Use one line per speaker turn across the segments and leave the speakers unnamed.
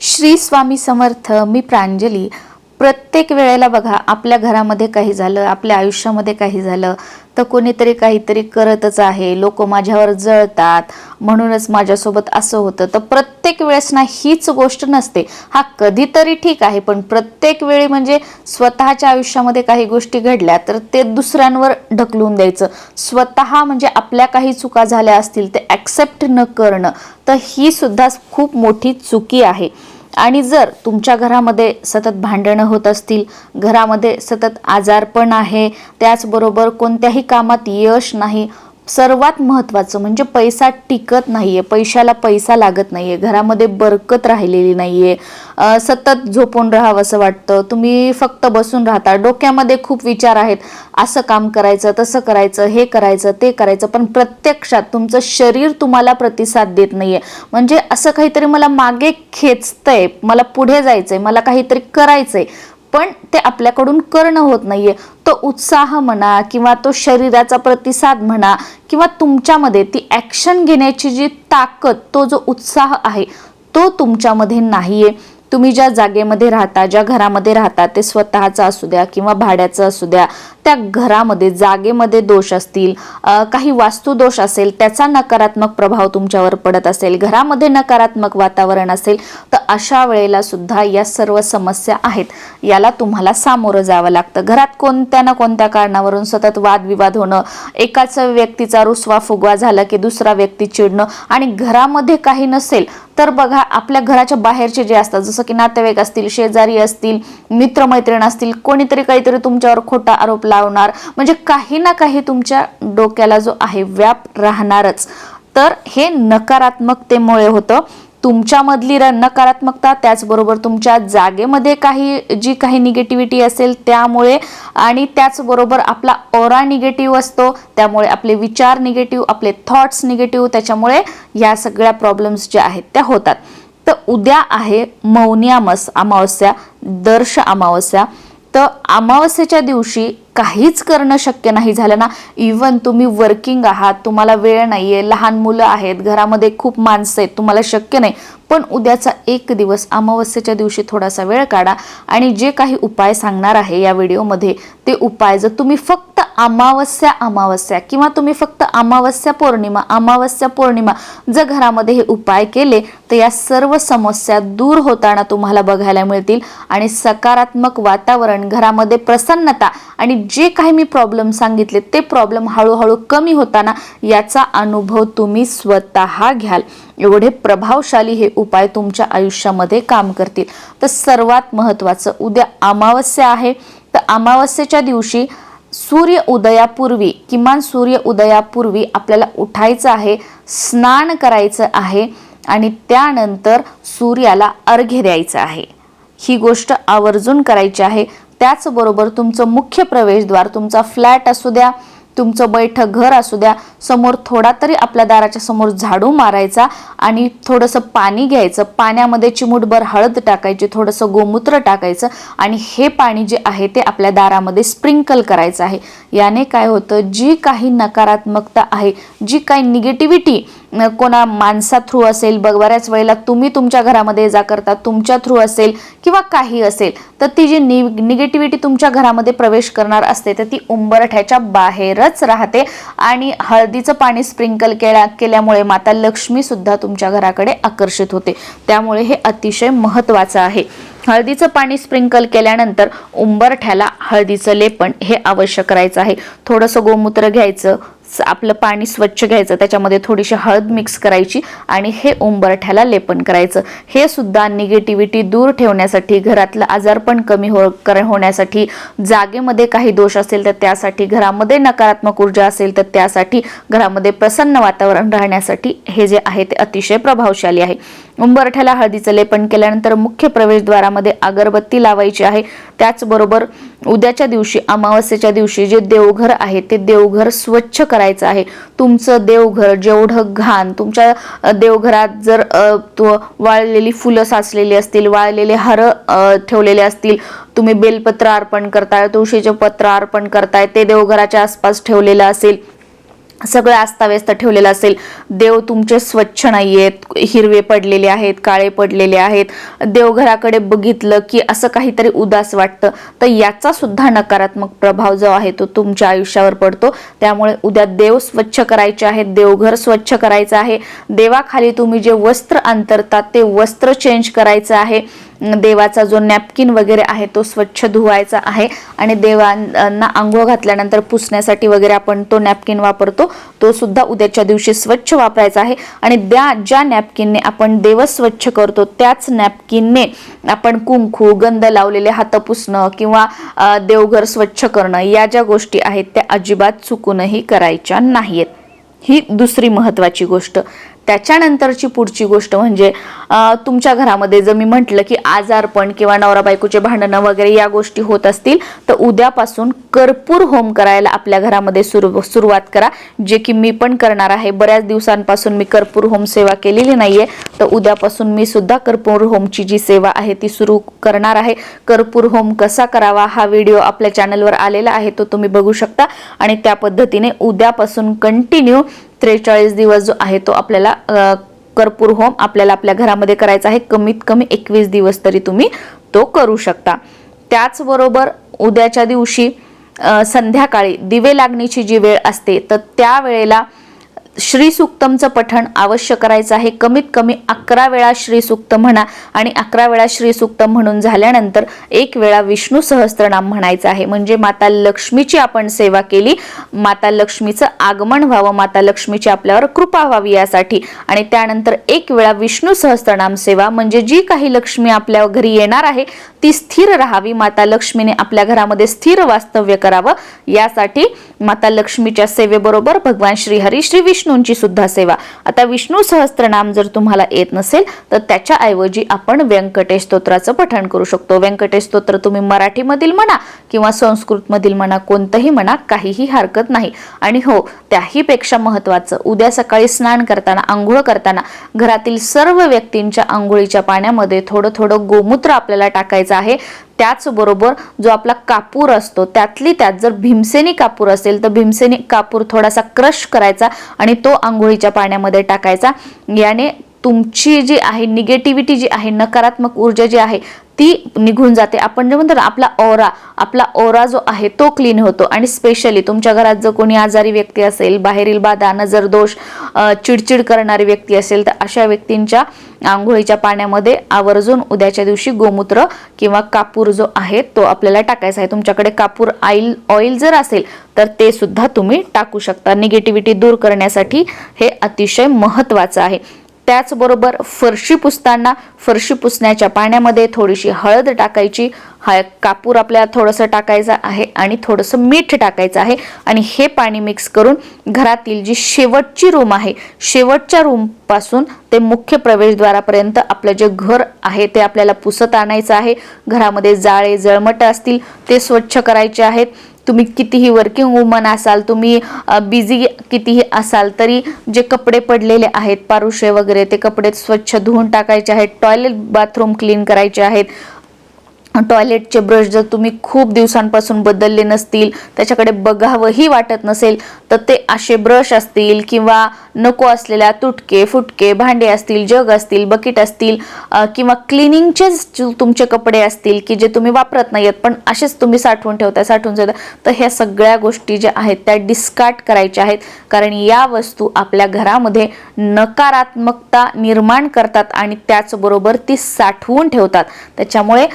श्री स्वामी समर्थ मी प्रांजली. प्रत्येक वेळेला बघा आपल्या घरामध्ये काही झालं आपल्या आयुष्यामध्ये काही झालं तर कोणीतरी काहीतरी करतच आहे. लोक माझ्यावर जळतात. म्हणूनच माझ्यासोबत असं होतं. तर प्रत्येक वेळेस ना हीच गोष्ट नसते. हा कधीतरी ठीक आहे पण प्रत्येक वेळी म्हणजे स्वतःच्या आयुष्यामध्ये काही गोष्टी घडल्या तर ते दुसऱ्यांवर ढकलून द्यायचं. स्वतः म्हणजे आपल्या काही चुका झाल्या असतील ते ॲक्सेप्ट न करणं. तर ही सुद्धा खूप मोठी चुकी आहे. आणि जर तुमच्या घरामध्ये सतत भांडणं होत असतील घरामध्ये सतत आजारपण आहे त्याचबरोबर कोणत्याही कामात यश नाही सर्वात महत्त्वाचं म्हणजे पैसा टिकत नाही आहे पैशाला पैसा लागत नाही आहे घरामध्ये बरकत राहिलेली नाही आहे सतत झोपून राहावं असं वाटतं तुम्ही फक्त बसून राहता डोक्यामध्ये खूप विचार आहेत असं काम करायचं तसं करायचं हे करायचं ते करायचं पण प्रत्यक्षात तुमचं शरीर तुम्हाला प्रतिसाद देत नाही आहे म्हणजे असं काहीतरी मला मागे खेचतंय मला पुढे जायचंय मला काहीतरी करायचंय पण ते आपल्याकडून करणं होत नाहीये. तो उत्साह म्हणा किंवा तो शरीराचा प्रतिसाद म्हणा किंवा तुमच्यामध्ये ती ॲक्शन घेण्याची जी ताकद तो जो उत्साह आहे तो तुमच्यामध्ये नाहीये. तुम्ही ज्या जागेमध्ये राहता ज्या घरामध्ये राहता ते स्वतःचं असू द्या किंवा भाड्याचं असू द्या त्या घरामध्ये जागेमध्ये दोष असतील काही काही वास्तुदोष असेल त्याचा नकारात्मक प्रभाव तुमच्यावर पडत असेल घरामध्ये नकारात्मक वातावरण असेल तर अशा वेळेला सुद्धा या सर्व समस्या आहेत. याला तुम्हाला सामोरं जावं लागतं. घरात कोणत्या ना कोणत्या कारणावरून सतत वादविवाद होणं एकाच व्यक्तीचा रुसवा फुगवा झाला की दुसरा व्यक्ती चिडणं आणि घरामध्ये काही नसेल तर बघा आपल्या घराच्या बाहेरचे जे असतात जसं की नातेवाईक असतील शेजारी असतील मित्रमैत्रीण असतील कोणीतरी काहीतरी तुमच्यावर खोटा आरोप लावणार. म्हणजे काही ना काही तुमच्या डोक्याला जो आहे व्याप राहणारच. तर हे नकारात्मकतेमुळे होतं. तुमच्यामधली नकारात्मकता त्याचबरोबर तुमच्या जागेमध्ये काही जी काही निगेटिव्हिटी असेल त्यामुळे आणि त्याचबरोबर आपला ओरा निगेटिव्ह असतो त्यामुळे आपले विचार निगेटिव्ह आपले थॉट्स निगेटिव्ह त्याच्यामुळे या सगळ्या प्रॉब्लेम्स ज्या आहेत त्या होतात. तर उद्या आहे मौनी अमास अमावस्या दर्श अमावस्या. तर अमावस्येच्या दिवशी काहीच करणं शक्य नाही झालं ना. इवन तुम्ही वर्किंग आहात तुम्हाला वेळ नाही आहे लहान मुलं आहेत घरामध्ये खूप माणसं आहेत तुम्हाला शक्य नाही. पण उद्याचा एक दिवस अमावस्येच्या दिवशी थोडासा वेळ काढा आणि जे काही उपाय सांगणार आहे या व्हिडिओमध्ये ते उपाय जर तुम्ही फक्त अमावस्या अमावस्या किंवा तुम्ही फक्त अमावस्या पौर्णिमा अमावस्या पौर्णिमा जर घरामध्ये हे उपाय केले तर या सर्व समस्या दूर होताना तुम्हाला बघायला मिळतील आणि सकारात्मक वातावरण घरामध्ये प्रसन्नता आणि जे काही मी प्रॉब्लेम सांगितले ते प्रॉब्लेम हळूहळू कमी होताना याचा अनुभव तुम्ही स्वतः घ्याल. एवढे प्रभावशाली हे उपाय तुमच्या आयुष्यामध्ये काम करतील. तर सर्वात महत्त्वाचं उद्या अमावस्या आहे तर अमावस्येच्या दिवशी सूर्य उदयापूर्वी किमान सूर्य उदयापूर्वी आपल्याला उठायचं आहे स्नान करायचं आहे आणि त्यानंतर सूर्याला अर्घ्य द्यायचं आहे. ही गोष्ट आवर्जून करायची आहे. त्याचबरोबर तुमचं मुख्य प्रवेशद्वार तुमचा फ्लॅट असू द्या तुमचं बैठक घर असू द्या समोर थोडा तरी आपल्या दाराच्या समोर झाडू मारायचा आणि थोडंसं पाणी घ्यायचं. पाण्यामध्ये चिमूटभर हळद टाकायची थोडंसं गोमूत्र टाकायचं आणि हे पाणी जे आहे ते आपल्या दारामध्ये स्प्रिंकल करायचं आहे. याने काय होतं? जी काही नकारात्मकता आहे जी काही निगेटिव्हिटी कोणा माणसा थ्रू असेल बघ बऱ्याच वेळेला तुम्ही तुमच्या घरामध्ये जा करता तुमच्या थ्रू असेल किंवा काही असेल तर ती जी नि निगेटिव्हिटी तुमच्या घरामध्ये प्रवेश करणार असते तर ती उंबरठ्याच्या बाहेरच राहते. आणि हळदीचं पाणी स्प्रिंकल केल्या केल्यामुळे माता लक्ष्मी सुद्धा तुमच्या घराकडे आकर्षित होते. त्यामुळे हे अतिशय महत्त्वाचं आहे. हळदीचं पाणी स्प्रिंकल केल्यानंतर उंबरठ्याला हळदीचं लेपन हे आवश्यक करायचं आहे. थोडंसं गोमूत्र घ्यायचं आपलं पाणी स्वच्छ घ्यायचं त्याच्यामध्ये थोडीशी हळद मिक्स करायची आणि हे उंबरठ्याला लेपन करायचं. हे सुद्धा निगेटिव्हिटी दूर ठेवण्यासाठी घरातलं आजारपण कमी हो कर होण्यासाठी जागेमध्ये काही दोष असेल तर त्यासाठी घरामध्ये नकारात्मक ऊर्जा असेल तर त्यासाठी घरामध्ये प्रसन्न वातावरण राहण्यासाठी हे जे आहे ते अतिशय प्रभावशाली आहे. उंबरठ्याला हळदीचं लेपन केल्यानंतर मुख्य प्रवेशद्वारामध्ये अगरबत्ती लावायची आहे. त्याचबरोबर उद्याच्या दिवशी अमावस्येच्या दिवशी जे देवघर आहे ते देवघर स्वच्छ करायचं आहे. तुमचं देवघर जेवढं घाण तुमच्या देवघरात जर वाळलेली फुलं साचलेली असतील वाळलेले हार ठेवलेले असतील तुम्ही बेलपत्र अर्पण करताय तुळशीचे पत्र अर्पण करताय ते देवघराच्या आसपास ठेवलेलं असेल सगळं अस्ताव्यस्त ठेवलेलं असेल. देव तुमचे स्वच्छ नाही आहेत हिरवे पडलेले आहेत काळे पडलेले आहेत. देवघराकडे बघितलं की असं काहीतरी उदास वाटतं. तर याचा सुद्धा नकारात्मक प्रभाव जो आहे तो तुमच्या आयुष्यावर पडतो. त्यामुळे उद्या देव स्वच्छ करायचे आहेत देवघर स्वच्छ करायचं आहे. देवाखाली तुम्ही जे वस्त्र अंतरतात ते वस्त्र चेंज करायचं आहे. देवाचा जो नॅपकिन वगैरे आहे तो स्वच्छ धुवायचा आहे आणि देवांना आंघोळ घातल्यानंतर पुसण्यासाठी वगैरे आपण तो नॅपकिन वापरतो तो सुद्धा उद्याच्या दिवशी स्वच्छ वापरायचा आहे. आणि त्या ज्या नॅपकिनने आपण देव स्वच्छ करतो त्याच नॅपकिनने आपण कुंकू गंध लावलेले हात पुसणं किंवा देवघर स्वच्छ करणं या ज्या गोष्टी आहेत त्या अजिबात चुकूनही करायच्या नाहीयेत. ही दुसरी महत्वाची गोष्ट. त्याच्यानंतरची पुढची गोष्ट म्हणजे तुमच्या घरामध्ये जर मी म्हटलं की आजारपण किंवा नवरा बायकोचे भांडणं वगैरे या गोष्टी होत असतील तर उद्यापासून कर्पूर होम करायला आपल्या घरामध्ये सुरू सुरुवात करा. जे की मी पण करणार आहे. बऱ्याच दिवसांपासून मी कर्पूर होम सेवा केलेली नाहीये. तर उद्यापासून मी सुद्धा कर्पूर होमची जी सेवा आहे ती सुरू करणार आहे. कर्पूर होम कसा करावा हा व्हिडिओ आपल्या चॅनलवर आलेला आहे तो तुम्ही बघू शकता. आणि त्या पद्धतीने उद्यापासून कंटिन्यू त्रेचाळीस दिवस जो आहे तो आपल्याला कर्पूर होम आपल्याला आपल्या घरामध्ये करायचा आहे. कमीत कमी एकवीस दिवस तरी तुम्ही तो करू शकता. त्याचबरोबर उद्याच्या दिवशी संध्याकाळी दिवे लागण्याची जी वेळ असते तर त्या वेळेला श्री सुक्तमचं पठण अवश्य करायचं आहे. कमीत कमी अकरा वेळा श्रीसुक्त म्हणा आणि अकरा वेळा श्री म्हणून झाल्यानंतर एक वेळा विष्णू सहस्त्रनाम म्हणायचं आहे. म्हणजे माता लक्ष्मीची आपण सेवा केली. माता लक्ष्मीचं आगमन व्हावं. माता लक्ष्मीची आपल्यावर कृपा व्हावी यासाठी. आणि त्यानंतर एक वेळा विष्णू सहस्त्रनाम सेवा. म्हणजे जी काही लक्ष्मी आपल्या घरी येणार आहे ती स्थिर राहावी. माता लक्ष्मीने आपल्या घरामध्ये स्थिर वास्तव्य करावं. यासाठी माता लक्ष्मीच्या सेवेबरोबर भगवान श्रीहरी श्री विष्णू विष्णूंची सुद्धा सेवा. आता विष्णू सहस्त्रनाम जर तुम्हाला येत नसेल तर त्याच्या ऐवजी आपण व्यंकटेश स्तोत्राचं पठण करू शकतो. व्यंकटेश स्तोत्र तुम्ही मराठीमधील म्हणा किंवा संस्कृतमधील म्हणा कोणतंही म्हणा काहीही हरकत नाही. आणि हो त्याही पेक्षा महत्वाचं उद्या सकाळी स्नान करताना आंघोळ करताना घरातील सर्व व्यक्तींच्या आंघोळीच्या पाण्यामध्ये थोडं थोडं गोमूत्र आपल्याला टाकायचं आहे. त्याचबरोबर जो आपला कापूर असतो त्यातली त्यात जर भीमसेनी कापूर असेल तर भीमसेनी कापूर थोडासा क्रश करायचा आणि तो आंघोळीच्या पाण्यामध्ये टाकायचा. याने तुमची जी आहे निगेटिव्हिटी जी आहे नकारात्मक ऊर्जा जी आहे ती निघून जाते. आपण जे म्हणतो ना आपला ओरा आपला ओरा जो आहे तो क्लीन होतो. आणि स्पेशली तुमच्या घरात जर कोणी आजारी व्यक्ती असेल बाहेरील बाधा नजर दोष चिडचिड करणारी व्यक्ती असेल तर अशा व्यक्तींच्या आंघोळीच्या पाण्यामध्ये आवर्जून उद्याच्या दिवशी गोमूत्र किंवा कापूर जो आहे तो आपल्याला टाकायचा आहे. तुमच्याकडे कापूर आईल ऑइल जर असेल तर ते सुद्धा तुम्ही टाकू शकता. निगेटिव्हिटी दूर करण्यासाठी हे अतिशय महत्त्वाचं आहे. त्याचबरोबर फरशी पुसताना फरशी पुसण्याच्या पाण्यामध्ये थोडीशी हळद टाकायची. हा कापूर आपल्याला थोडंसं टाकायचं आहे आणि थोडंसं मीठ टाकायचं आहे. आणि हे पाणी मिक्स करून घरातील जी शेवटची रूम आहे शेवटच्या रूमपासून ते मुख्य प्रवेशद्वारापर्यंत आपलं जे घर आहे ते आपल्याला पुसत आणायचं आहे. घरामध्ये जाळे जळमट असतील ते स्वच्छ करायचे आहेत. तुम्ही कितीही वर्किंग वुमन असाल तुम्ही बिझी कितीही असाल तरी जे कपडे पडलेले आहेत पारुशे वगैरे ते कपडे स्वच्छ धुवून टाकायचे आहेत टॉयलेट बाथरूम क्लीन करायचे आहेत टॉयलेटचे ब्रश जर तुम्ही खूप दिवसांपासून बदलले नसतील त्याच्याकडे बघावंही वाटत नसेल तर ते असे ब्रश असतील किंवा नको असलेल्या तुटके फुटके भांडे असतील जग असतील बकेट असतील किंवा क्लिनिंगचेच तुमचे कपडे असतील की जे तुम्ही वापरत नाहीयेत पण असेच तुम्ही साठवून ठेवता साठवून ठेवता तर ह्या सगळ्या गोष्टी ज्या आहेत त्या डिस्कार्ड करायच्या आहेत. कारण या वस्तू आपल्या घरामध्ये नकारात्मकता निर्माण करतात आणि त्याचबरोबर ती साठवून ठेवतात. त्याच्यामुळे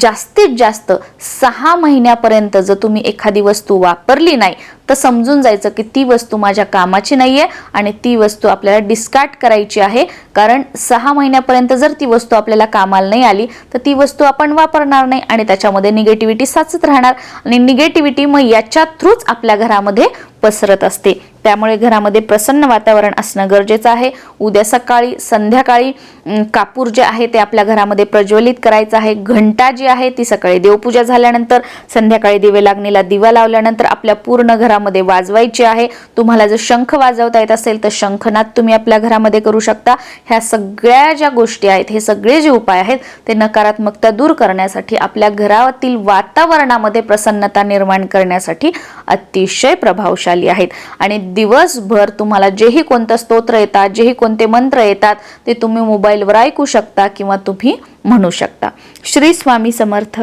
जास्तीत जास्त सहा महिन्यापर्यंत जर तुम्ही एखादी वस्तू वापरली नाही तर समजून जायचं की ती वस्तू माझ्या कामाची नाही आहे आणि ती वस्तू आपल्याला डिस्कार्ड करायची आहे. कारण सहा महिन्यापर्यंत जर ती वस्तू आपल्याला कामाला नाही आली तर ती वस्तू आपण वापरणार नाही आणि त्याच्यामध्ये निगेटिव्हिटी साचत राहणार. आणि निगेटिव्हिटी मग याच्या थ्रूच आपल्या घरामध्ये पसरत असते. त्यामुळे घरामध्ये प्रसन्न वातावरण असणं गरजेचं आहे. उद्या सकाळी संध्याकाळी कापूर जे आहे ते आपल्या घरामध्ये प्रज्वलित करायचं आहे. घंटा जी आहे ती सकाळी देवपूजा झाल्यानंतर संध्याकाळी दिवे लागणीला दिवा लावल्यानंतर आपल्या पूर्ण घरामध्ये वाजवायची आहे. तुम्हाला जर शंख वाजवता येत असेल तर शंखनाद तुम्ही आपल्या घरामध्ये करू शकता. ह्या सगळ्या ज्या गोष्टी आहेत हे सगळे जे उपाय आहेत ते नकारात्मकता दूर करण्यासाठी आपल्या घरातील वातावरणामध्ये प्रसन्नता निर्माण करण्यासाठी अतिशय प्रभावशाली मिळाली आहेत. आणि दिवसभर तुम्हाला जेही कोणतं स्तोत्र येतात जेही कोणते मंत्र येतात ते तुम्ही मोबाईलवर ऐकू शकता किंवा तुम्ही म्हणू शकता. श्री स्वामी समर्थ.